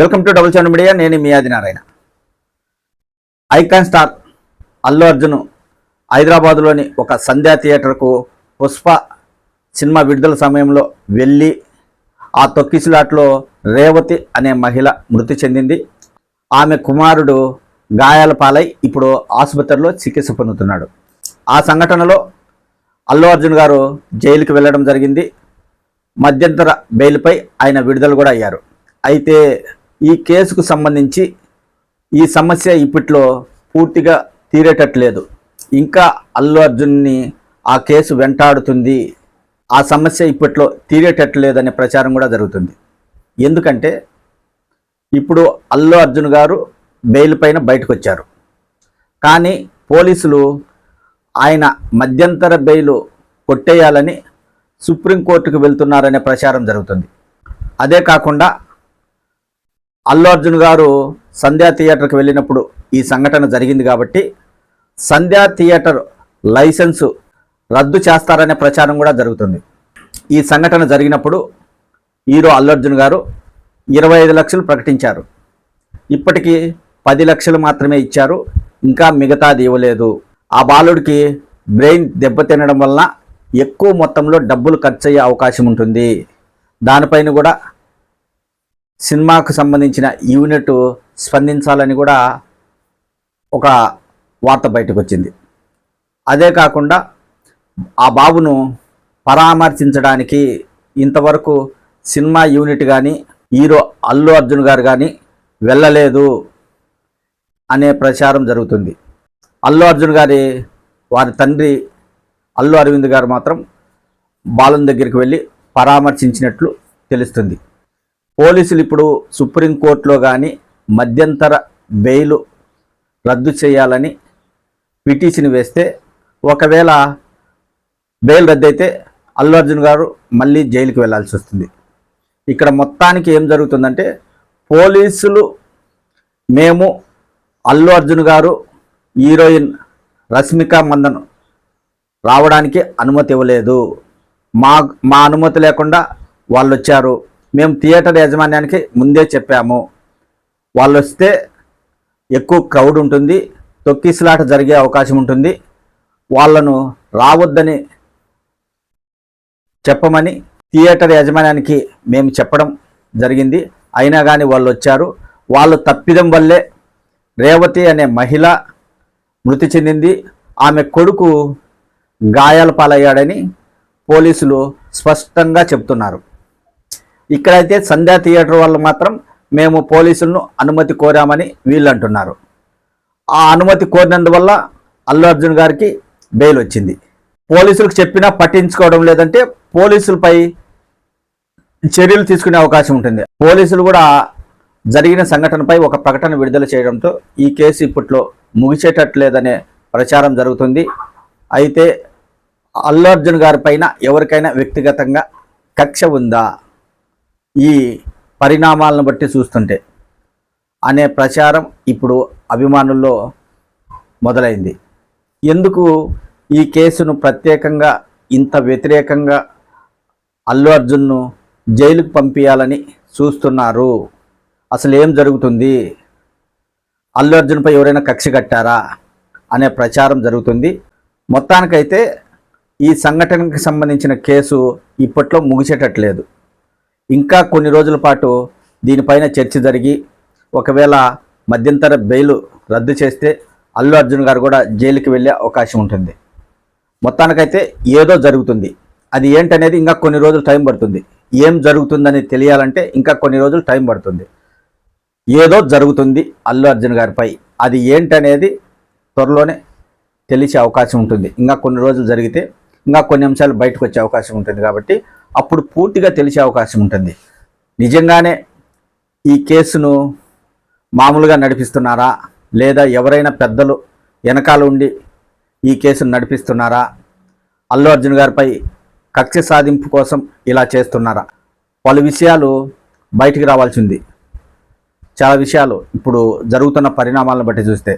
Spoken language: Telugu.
Welcome to double channel media. నేను మీ ఆది నారాయణ. ఐకాన్ స్టార్ అల్లు అర్జున్ హైదరాబాదులోని ఒక సంధ్యా థియేటర్కు పుష్ప సినిమా విడుదల సమయంలో వెళ్ళి ఆ తొక్కిసలాట్లో రేవతి అనే మహిళ మృతి చెందింది. ఆమె కుమారుడు గాయాల పాలై ఇప్పుడు ఆసుపత్రిలో చికిత్స పొందుతున్నాడు. ఆ సంఘటనలో అల్లు అర్జున్ గారు జైలుకి వెళ్ళడం జరిగింది. మధ్యంతర బెయిల్పై ఆయన విడుదల కూడా అయ్యారు. అయితే ఈ కేసుకు సంబంధించి ఈ సమస్య ఇప్పట్లో పూర్తిగా తీరేటట్లేదు. ఇంకా అల్లు అర్జున్ని ఆ కేసు వెంటాడుతుంది. ఆ సమస్య ఇప్పట్లో తీరేటట్లేదనే ప్రచారం కూడా జరుగుతుంది. ఎందుకంటే ఇప్పుడు అల్లు అర్జున్ గారు బెయిల్ పైన బయటకు వచ్చారు కానీ పోలీసులు ఆయన మధ్యంతర బెయిల్ కొట్టేయాలని సుప్రీంకోర్టుకు వెళ్తున్నారనే ప్రచారం జరుగుతుంది. అదే కాకుండా అల్లు అర్జున్ గారు సంధ్యా థియేటర్కి వెళ్ళినప్పుడు ఈ సంఘటన జరిగింది కాబట్టి సంధ్యా థియేటర్ లైసెన్సు రద్దు చేస్తారనే ప్రచారం కూడా జరుగుతుంది. ఈ సంఘటన జరిగినప్పుడు హీరో అల్లు అర్జున్ గారు ఇరవై ఐదు లక్షలు ప్రకటించారు. ఇప్పటికీ పది లక్షలు మాత్రమే ఇచ్చారు. ఇంకా మిగతాది ఇవ్వలేదు. ఆ బాలుడికి బ్రెయిన్ దెబ్బతినడం వలన ఎక్కువ మొత్తంలో డబ్బులు ఖర్చు అయ్యే అవకాశం ఉంటుంది. దానిపైన కూడా సినిమాకు సంబంధించిన యూనిట్ స్పందించాలని కూడా ఒక వార్త బయటకు వచ్చింది అదే కాకుండా ఆ బాబును పరామర్శించడానికి ఇంతవరకు సినిమా యూనిట్ కానీ హీరో అల్లు అర్జున్ గారు కానీ వెళ్ళలేదు అనే ప్రచారం జరుగుతుంది. అల్లు అర్జున్ గారి వారి తండ్రి అల్లు అరవింద్ గారు మాత్రం బాలన్ దగ్గరికి వెళ్ళి పరామర్శించినట్లు తెలుస్తుంది. పోలీసులు ఇప్పుడు సుప్రీంకోర్టులో కానీ మధ్యంతర బెయిల్ రద్దు చేయాలని పిటిషన్ వేస్తే ఒకవేళ బెయిల్ రద్దయితే అల్లు అర్జున్ గారు మళ్ళీ జైలుకి వెళ్ళాల్సి వస్తుంది. ఇక్కడ మొత్తానికి ఏం జరుగుతుందంటే పోలీసులు మేము అల్లు అర్జున్ గారు హీరోయిన్ రష్మిక మందన్ రావడానికి అనుమతి ఇవ్వలేదు. మా మా అనుమతి లేకుండా వాళ్ళు వచ్చారు మేము థియేటర్ యాజమాన్యానికి ముందే చెప్పాము. వాళ్ళు వస్తే ఎక్కువ క్రౌడ్ ఉంటుంది తొక్కిసలాట జరిగే అవకాశం ఉంటుంది. వాళ్ళను రావద్దని చెప్పమని థియేటర్ యాజమాన్యానికి మేము చెప్పడం జరిగింది. అయినా కానీ వాళ్ళు వచ్చారు వాళ్ళు తప్పిదం వల్లే రేవతి అనే మహిళ మృతి చెందింది. ఆమె కొడుకు గాయాల పాలయ్యాడని పోలీసులు స్పష్టంగా చెప్తున్నారు ఇక్కడైతే సంధ్యా థియేటర్ వాళ్ళు మాత్రం మేము పోలీసులను అనుమతి కోరామని వీళ్ళు అంటున్నారు. ఆ అనుమతి కోరినందువల్ల అల్లు అర్జున్ గారికి బెయిల్ వచ్చింది. పోలీసులకు చెప్పినా పట్టించుకోవడం లేదంటే పోలీసులపై చర్యలు తీసుకునే అవకాశం ఉంటుంది. పోలీసులు కూడా జరిగిన సంఘటనపై ఒక ప్రకటన విడుదల చేయడంతో ఈ కేసు ఇప్పట్లో ముగిసేటట్లేదనే ప్రచారం జరుగుతుంది. అయితే అల్లు అర్జున్ గారి పైన ఎవరికైనా వ్యక్తిగతంగా కక్ష ఉందా? ఈ పరిణామాలను బట్టి చూస్తుంటే అనే ప్రచారం ఇప్పుడు అభిమానుల్లో మొదలైంది. ఎందుకు ఈ కేసును ప్రత్యేకంగా ఇంత వ్యతిరేకంగా అల్లు అర్జున్ను జైలుకు పంపించాలని చూస్తున్నారు? అసలు ఏం జరుగుతుంది? అల్లు అర్జున్పై ఎవరైనా కక్ష కట్టారా? అనే ప్రచారం జరుగుతుంది. మొత్తానికైతే ఈ సంఘటనకు సంబంధించిన కేసు ఇప్పట్లో ముగిసేటట్లేదు. ఇంకా కొన్ని రోజుల పాటు దీనిపైన చర్చ జరిగి ఒకవేళ మధ్యంతర బెయిల్ రద్దు చేస్తే అల్లు అర్జున్ గారు కూడా జైలుకి వెళ్ళే అవకాశం ఉంటుంది. మొత్తానికైతే ఏదో జరుగుతుంది. అది ఏంటనేది ఇంకా కొన్ని రోజులు టైం పడుతుంది. ఏం జరుగుతుందని తెలియాలంటే ఇంకా కొన్ని రోజులు టైం పడుతుంది. ఏదో జరుగుతుంది అల్లు అర్జున్ గారిపై. అది ఏంటనేది త్వరలోనే తెలిసే అవకాశం ఉంటుంది. ఇంకా కొన్ని రోజులు జరిగితే ఇంకా కొన్ని అంశాలు బయటకు వచ్చే అవకాశం ఉంటుంది కాబట్టి అప్పుడు పూర్తిగా తెలిసే అవకాశం ఉంటుంది. నిజంగానే ఈ కేసును మామూలుగా నడిపిస్తున్నారా? లేదా ఎవరైనా పెద్దలు వెనకాల ఉండి ఈ కేసును నడిపిస్తున్నారా? అల్లు అర్జున్ గారిపై కక్ష సాధింపు కోసం ఇలా చేస్తున్నారా? పలు విషయాలు బయటికి రావాల్సి ఉంది. చాలా విషయాలు ఇప్పుడు జరుగుతున్న పరిణామాలను బట్టి చూస్తే